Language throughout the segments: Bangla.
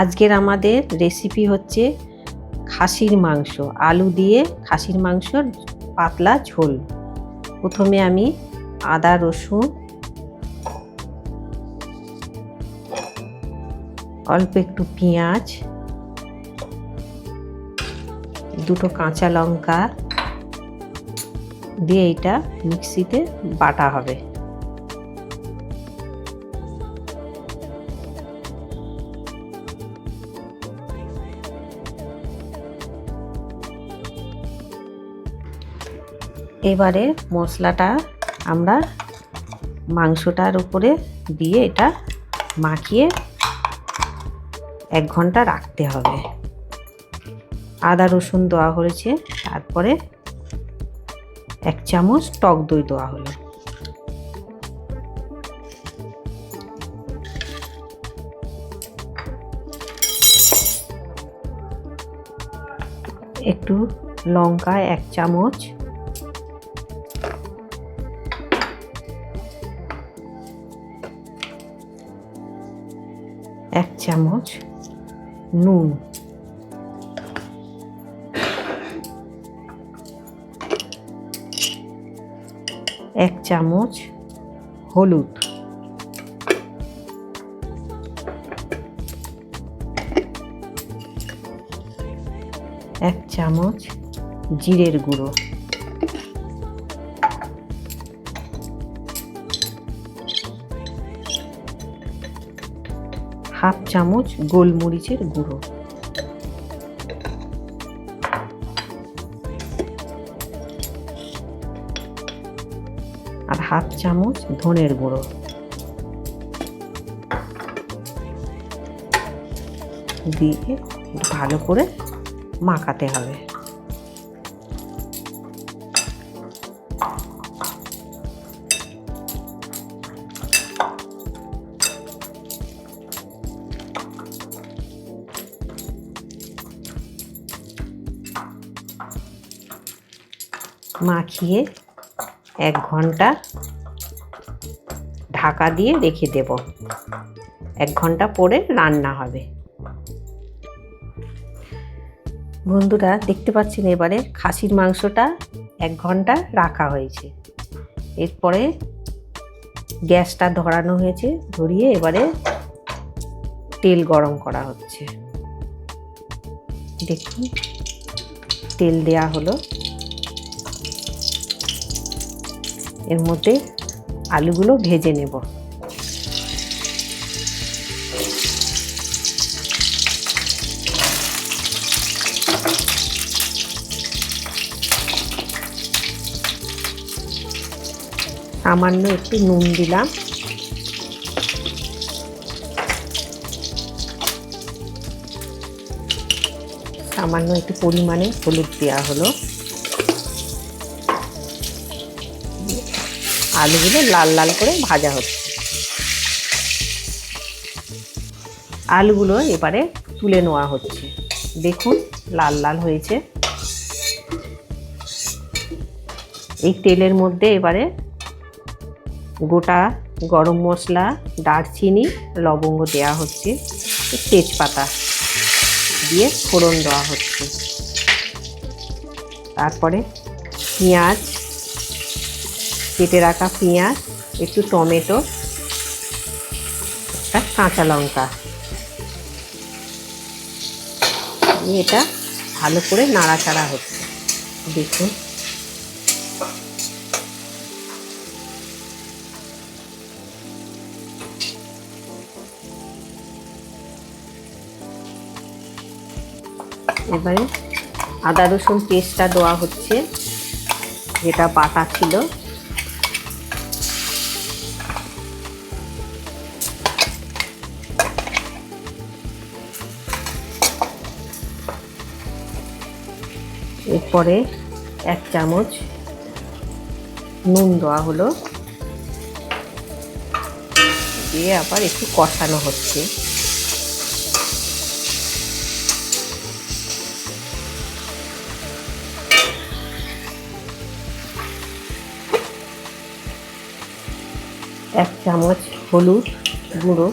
আজকের আমাদের রেসিপি হচ্ছে খাসির মাংস, আলু দিয়ে খাসির মাংসর পাতলা ঝোল। প্রথমে আমি আদা, রসুন অল্প একটু পেঁয়াজ, দুটো কাঁচা লঙ্কা দিয়ে এটা মিক্সিতে বাটা হবে। এবারে মশলাটা আমরা মাংসটার উপরে দিয়ে এটা মাখিয়ে এক ঘণ্টা রাখতে হবে। আদা, রসুন দেওয়া হয়েছে, তারপরে এক চামচ টক দই দেওয়া হলো। একটু লঙ্কা এক চামচ এক চামচ নুন। এক চামচ হলুদ। এক চামচ জিরের গুঁড়ো। হাফ চামচ গোলমরিচের গুঁড়ো। আর হাফ চামচ ধনের গুঁড়ো। দিয়ে ভালো করে মাখাতে হবে। মাখিয়ে এক ঘণ্টা ঢাকা দিয়ে রেখে দেব। এক ঘণ্টা পরে রান্না হবে। বন্ধুরা, দেখতে পাচ্ছেন এবারে খাসির মাংসটা এক ঘণ্টা রাখা হয়েছে। এরপরে গ্যাসটা ধরানো হয়েছে, ধরিয়ে এবারে তেল গরম করা হচ্ছে। দেখুন, তেল দেয়া হলো। এর মধ্যে আলুগুলো ভেজে নেব। সামান্য একটু নুন দিলাম। সামান্য একটু পরিমাণে হলুদ দেওয়া হলো। আলুগুলো লাল লাল করে ভাজা হচ্ছে। আলুগুলো এবারে তুলে নেওয়া হচ্ছে। দেখুন, লাল লাল হয়েছে। এই তেলের মধ্যে এবারে গোটা গরম মশলা, দারচিনি, লবঙ্গ দেওয়া হচ্ছে। তেজপাতা দিয়ে ফোড়ন দেওয়া হচ্ছে। তারপরে পেঁয়াজ কেটে রাখা পেঁয়াজ, একটু টমেটো একটা কাঁচা লঙ্কা। এটা ভালো করে নাড়াচাড়া হচ্ছে। দেখুন। এবারে আদা রসুন পেস্টটা দেওয়া হচ্ছে। যেটা বাটা ছিল। এরপরে এক চামচ নুন দেওয়া হলো। দিয়ে আবার একটু কষানো হচ্ছে। এক চামচ হলুদ গুঁড়ো।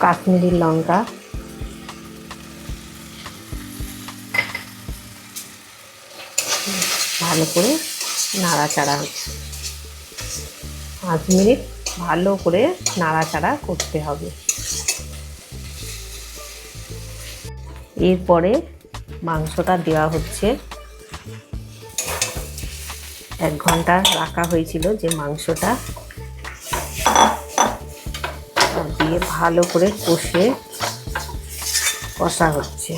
কাশ্মীরি লঙ্কা। ভালো করে নাড়াচাড়া হচ্ছে। পাঁচ মিনিট ভালো করে নাড়াচাড়া করতে হবে। এরপরে মাংসটা দেওয়া হচ্ছে। এক ঘণ্টা রাখা হয়েছিল যে মাংসটা দিয়ে ভালো করে কষে কষা হচ্ছে।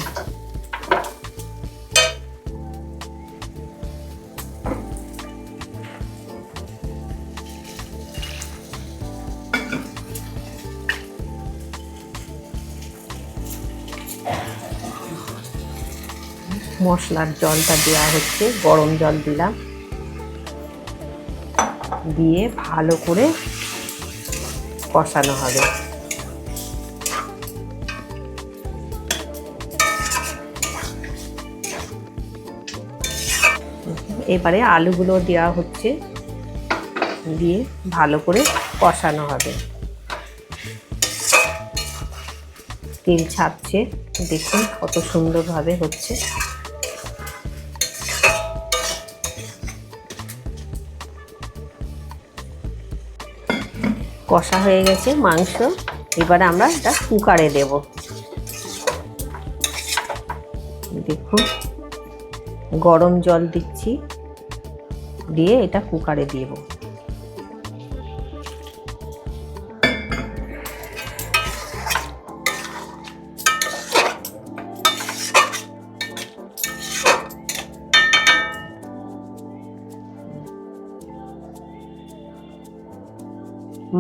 মশলার জলটা দেওয়া হচ্ছে, গরম জল দিলাম। দিয়ে ভালো করে কষানো হবে। এবারে আলুগুলো দেওয়া হচ্ছে দিয়ে ভালো করে কষানো হবে। তেল ছাড়ছে, দেখুন কত সুন্দরভাবে হচ্ছে। কষা হয়ে গেছে মাংস, এবারে আমরা এটা কুকারে দেব। দেখুন, গরম জল দিচ্ছি। দিয়ে এটা কুকারে দেব।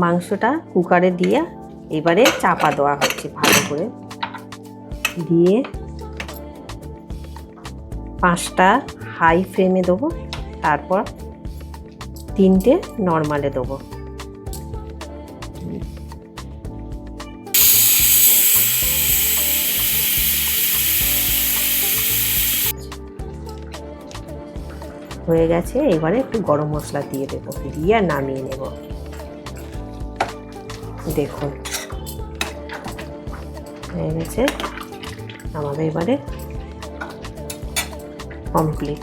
মাংসটা কুকারে দিয়ে এবারে চাপা দেওয়া হচ্ছে ভালো করে। দিয়ে পাঁচটা হাই ফ্লেমে দেবো। তারপর তিনটে নর্মালে দেবো। হয়ে গেছে, এবারে একটু গরম মশলা দিয়ে দেবো, দিয়ে নামিয়ে নেব। দেখুন, হয়ে গেছে। আমাদের এবারে কমপ্লিট